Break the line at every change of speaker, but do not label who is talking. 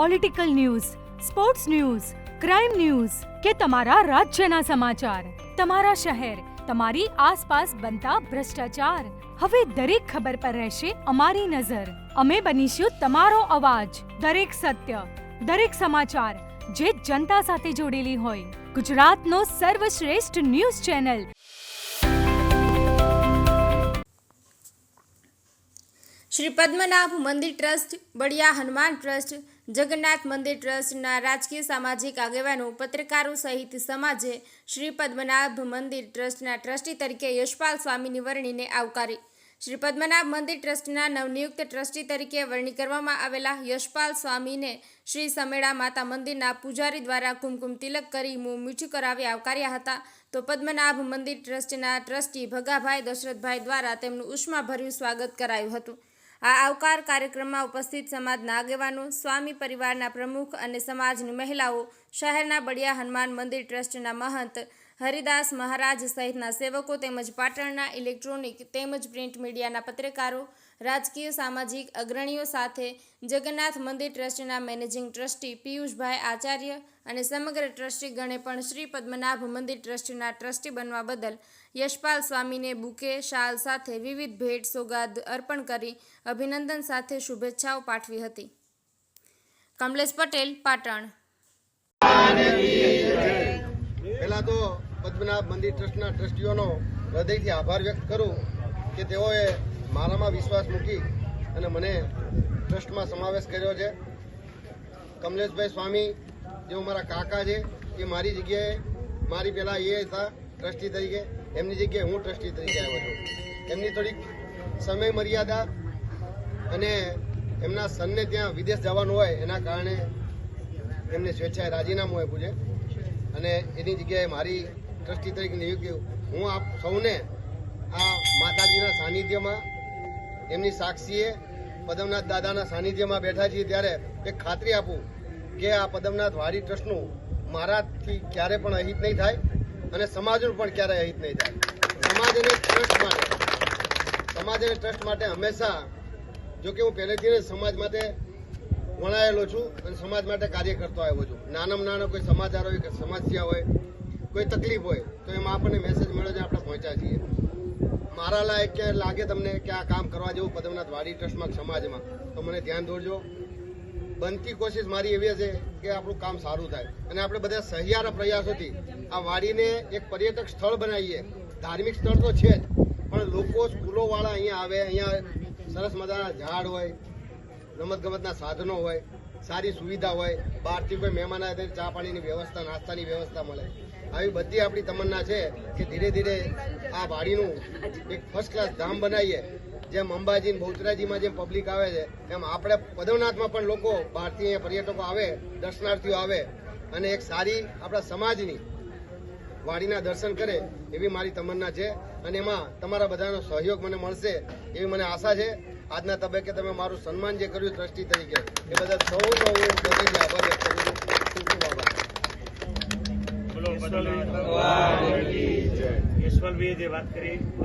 political news sports news crime news કે તમારા રાજ્યના સમાચાર તમારા શહેર તમારી આસપાસ બનતા ભ્રષ્ટાચાર હવે દરેક ખબર પર રહેશે અમારી નજર અમે બનીશું તમારો અવાજ દરેક સત્ય દરેક સમાચાર જે જનતા સાથે જોડેલી હોય ગુજરાતનો સર્વશ્રેષ્ઠ ન્યૂઝ ચેનલ
શ્રી પદ્મનાભ મંદિર ટ્રસ્ટ બળિયા હનુમાન ટ્રસ્ટ જગન્નાથ મંદિર ટ્રસ્ટના રાજકીય સામાજિક આગેવાનો, પત્રકારો સહિત સમાજે શ્રી પદ્મનાભ મંદિર ટ્રસ્ટના ટ્રસ્ટી તરીકે યશપાલ સ્વામીની વરણીને આવકારી. શ્રી પદ્મનાભ મંદિર ટ્રસ્ટના નવનિયુક્ત ટ્રસ્ટી તરીકે વરણી કરવામાં આવેલા યશપાલ સ્વામીને શ્રી સમેળા માતા મંદિરના પૂજારી દ્વારા કુમકુમ તિલક કરી મું મીઠું કરાવી આવકાર્યા હતા. તો પદ્મનાભ મંદિર ટ્રસ્ટના ટ્રસ્ટી ભગાભાઈ દશરથભાઈ દ્વારા તેમનું ઉષ્માભર્યું સ્વાગત કરાયું હતું. આ આવકાર કાર્યક્રમમાં ઉપસ્થિત સમાજના આગેવાનો સ્વામી પરિવારના પ્રમુખ અને સમાજની મહિલાઓ, શહેરના બળિયા હનુમાન મંદિર ટ્રસ્ટના મહંત હરિદાસ મહારાજ સહિતના સેવકો તેમજ પાટણના ઇલેક્ટ્રોનિક તેમજ પ્રિન્ટ મીડિયાના પત્રકારો રાજકીય, સામાજિક અગ્રણીઓ સાથે જગન્નાથ મંદિર ટ્રસ્ટના મેનેજિંગ ટ્રસ્ટી પિયુષભાઈ આચાર્ય અને સમગ્ર ટ્રસ્ટીગણે પણ શ્રી પદ્મનાભ મંદિર ટ્રસ્ટના ટ્રસ્ટી બનવા બદલ યશપાલ સ્વામીને બુકે શાલ સાથે વિવિધ ભેટ સોગાદ અર્પણ કરી અભિનંદન સાથે શુભેચ્છાઓ પાઠવી હતી. કમલેશ પટેલ, પાટણ.
પહેલાં તો પદ્મનાભ મંદિર ટ્રસ્ટના ટ્રસ્ટીઓનો હૃદયથી આભાર વ્યક્ત કરું કે તેઓએ મારામાં વિશ્વાસ મૂકી અને મને ટ્રસ્ટમાં સમાવેશ કર્યો છે. કમલેશભાઈ સ્વામી, જેઓ મારા કાકા છે, એ મારી જગ્યાએ મારી પહેલાં એ હતા ટ્રસ્ટી તરીકે. એમની જગ્યાએ હું ટ્રસ્ટી તરીકે આવ્યો છું. એમની થોડીક સમય મર્યાદા અને એમના સનને ત્યાં વિદેશ જવાનું હોય એના કારણે એમને સ્વેચ્છાએ રાજીનામું આપ્યું છે. અને એની જગ્યાએ મારી ટ્રસ્ટી તરીકે નિયુક્તિ હું આપ સૌને આ માતાજીના સાનિધ્યમાં એમની સાક્ષીએ પદમનાથ દાદાના સાનિધ્યમાં બેઠા છીએ ત્યારે એક ખાતરી આપું કે આ પદમનાથ વાડી ટ્રસ્ટનું મારાથી ક્યારે પણ અહિત નહીં થાય અને સમાજનું પણ ક્યારે અહિત નહીં થાય. સમાજ અને ટ્રસ્ટ માટે, સમાજ અને ટ્રસ્ટ માટે હંમેશા જો કે હું પહેલેથી જ સમાજ માટે વણાયેલો છું અને સમાજ માટે કાર્ય કરતો આવ્યો છું. નાનામાં નાનો કોઈ સમાચાર હોય કે સમસ્યા હોય, કોઈ તકલીફ હોય, તો એમાં આપણને મેસેજ મળે છે, આપણે પહોંચ્યા છીએ. મારા લાયક કે લાગે તમને કે આ કામ કરવા જેવું પદમનાથ વાડી ટ્રસ્ટમાં સમાજમાં, તો મને ધ્યાન દોરજો. બનતી કોશિશ મારી એવી છે કે આપણું કામ સારું થાય. અને આપણે બધા સહિયારા પ્રયાસોથી આ વાડીને એક પર્યટક સ્થળ બનાવીએ. ધાર્મિક સ્થળ તો છે જ, પણ લોકો સ્કૂલોવાળા અહીંયા આવે, અહીંયા સરસ મજાના ઝાડ હોય રમતગમતના સાધનો હોય, સારી સુવિધા હોય, બહારથી કોઈ મહેમાન આવે ચા પાણીની વ્યવસ્થા, નાસ્તાની વ્યવસ્થા મળે. આવી બધી આપણી તમન્ના છે કે ધીરે ધીરે આ વાડીનું એક ફર્સ્ટ ક્લાસ ધામ બનાવીએ. જેમ અંબાજી બહુચરાજીમાં જેમ પબ્લિક આવે છે, એમ આપણે પદવનાથમાં પણ લોકો બહારથી અહીંયા પર્યટકો આવે, દર્શનાર્થીઓ આવે. અને એક સારી આપણા સમાજની વાડીના દર્શન કરે એવી મારી તમન્ના છે. અને એમાં તમારા બધાનો સહયોગ મને મળશે એવી મને આશા છે. આજના તબક્કે તમે મારું સન્માન જે કર્યું ટ્રસ્ટી તરીકે એ બધા સૌનો હું હૃદયથી આભાર વ્યક્ત કરું છું. ખૂબ ખૂબ આભાર.
બોલો જે વાત કરી.